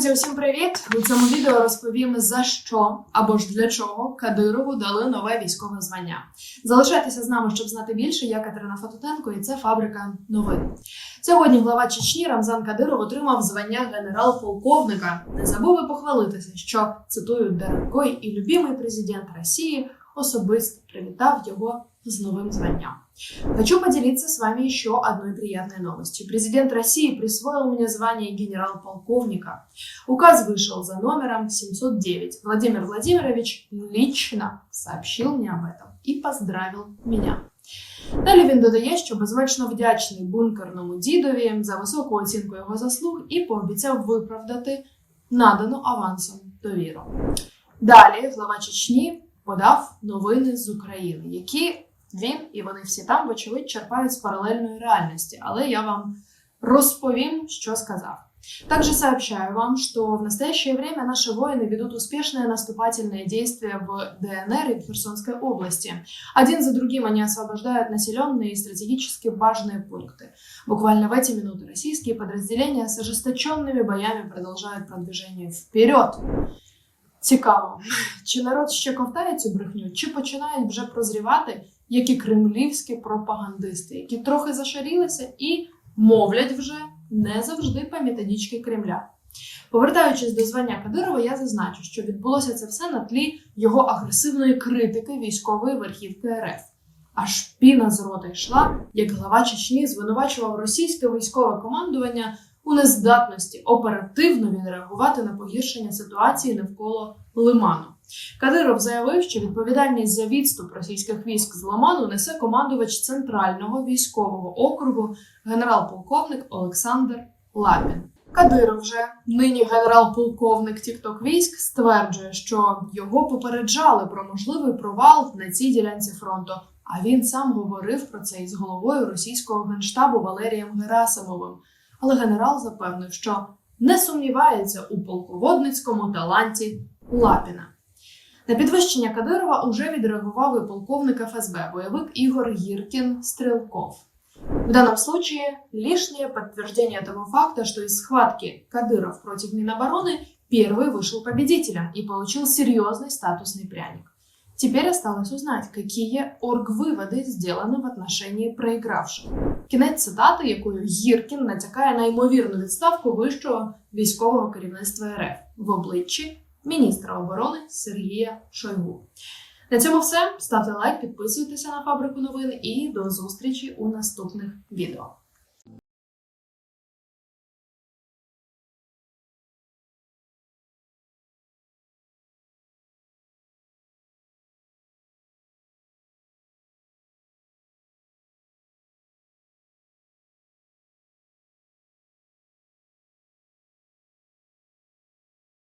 Друзі, усім привіт! У цьому відео розповім за що або ж для чого Кадирову дали нове військове звання. Залишайтеся з нами, щоб знати більше. Я Катерина Фототенко, і це фабрика новин. Сьогодні глава Чечні Рамзан Кадиров отримав звання генерал-полковника. Не забув і похвалитися, що цитую дорогой і любимий президент Росії особисто привітав його с новым званием. Хочу поделиться с вами еще одной приятной новостью. Президент России присвоил мне звание генерал-полковника. Указ вышел за номером 709. Владимир Владимирович лично сообщил мне об этом і поздравил меня. Далі він додає, що безмежно вдячний бункерному дідові за високу оцінку його заслуг і пообіцяв виправдати надану авансом довіру. Далі глава Чечні подав новини з України, які він і вони всі там, вочевидь, черпають з паралельної реальності, але я вам розповім, що сказав. Также сообщаю вам, что в настоящее время наши воины ведут успешные наступательные действия в ДНР и в Херсонской области. Один за другим они освобождают населенные и стратегически важные пункты. Буквально в эти минуты российские подразделения с ожесточенными боями продолжают продвижение вперед. Цікаво, чи народ ще ковтає цю брехню, чи починають вже прозрівати, як і кремлівські пропагандисти, які трохи зашарілися і мовлять вже не завжди методичці Кремля. Повертаючись до звання Кадирова, я зазначу, що відбулося це все на тлі його агресивної критики військової верхівки РФ. Аж піна з рота йшла, як глава Чечні звинувачував російське військове командування у нездатності оперативно відреагувати на погіршення ситуації навколо Лиману. Кадиров заявив, що відповідальність за відступ російських військ з Лиману несе командувач центрального військового округу генерал-полковник Олександр Лапін. Кадиров же, нині генерал-полковник Тікток військ, стверджує, що його попереджали про можливий провал на цій ділянці фронту. А він сам говорив про це із головою російського генштабу Валерієм Герасимовим. Але генерал запевнив, що не сумнівається у полководницькому таланті Лапіна. На підвищення Кадирова уже відреагував и полковник ФСБ, боевик Игорь Гиркин Стрелков. В данном случае лишнее подтверждение того факта, что из схватки Кадыров против Минобороны первый вышел победителем и получил серьезный статусный пряник. Теперь осталось узнать, какие оргвыводы сделаны в отношении проигравших. Кінець цитати, якою Гіркін натякає на ймовірну відставку вищого військового керівництва РФ в обличчі міністра оборони Сергія Шойгу. На цьому все. Ставте лайк, підписуйтеся на фабрику новин і до зустрічі у наступних відео.